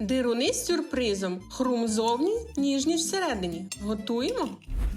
Дируни з сюрпризом. Хрум зовні, ніжні всередині. Готуємо.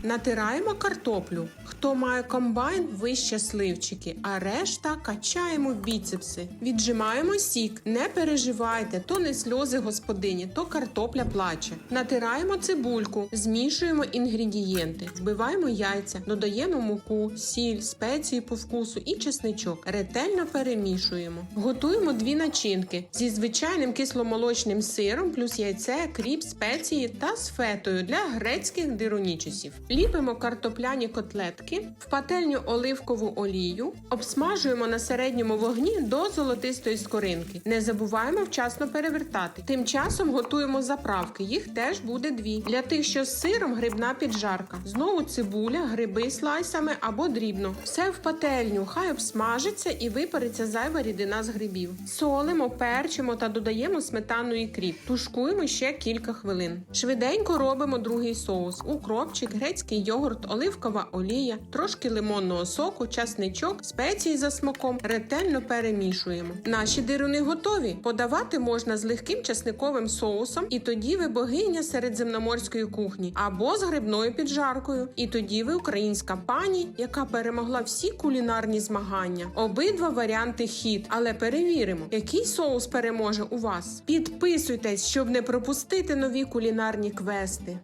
Натираємо картоплю. Хто має комбайн, ви щасливчики, а решта качаємо біцепси. Віджимаємо сік. Не переживайте, то не сльози господині, то картопля плаче. Натираємо цибульку, змішуємо інгредієнти, вбиваємо яйця, додаємо муку, сіль, спеції по вкусу і чесничок. Ретельно перемішуємо. Готуємо дві начинки зі звичайним кисломолочним сиром, плюс яйце, кріп, спеції та з фетою для грецьких дирунічусів. Ліпимо картопляні котлетки, в пательню оливкову олію, обсмажуємо на середньому вогні до золотистої скоринки. Не забуваємо вчасно перевертати. Тим часом готуємо заправки. Їх теж буде дві. Для тих, що з сиром, грибна піджарка. Знову цибуля, гриби слайсами або дрібно. Все в пательню, хай обсмажиться і випариться зайва рідина з грибів. Солимо, перчимо та додаємо сметану і кріп. Тушкуємо ще кілька хвилин. Швиденько робимо другий соус: укропчик, грецький йогурт, оливкова олія, трошки лимонного соку, часничок, спеції за смаком. Ретельно перемішуємо. Наші дируни готові. Подавати можна з легким часниковим соусом, і тоді ви богиня середземноморської кухні, або з грибною піджаркою. І тоді ви українська пані, яка перемогла всі кулінарні змагання. Обидва варіанти хід, але перевіримо, який соус переможе у вас. Підписуйтесь, щоб не пропустити нові кулінарні квести.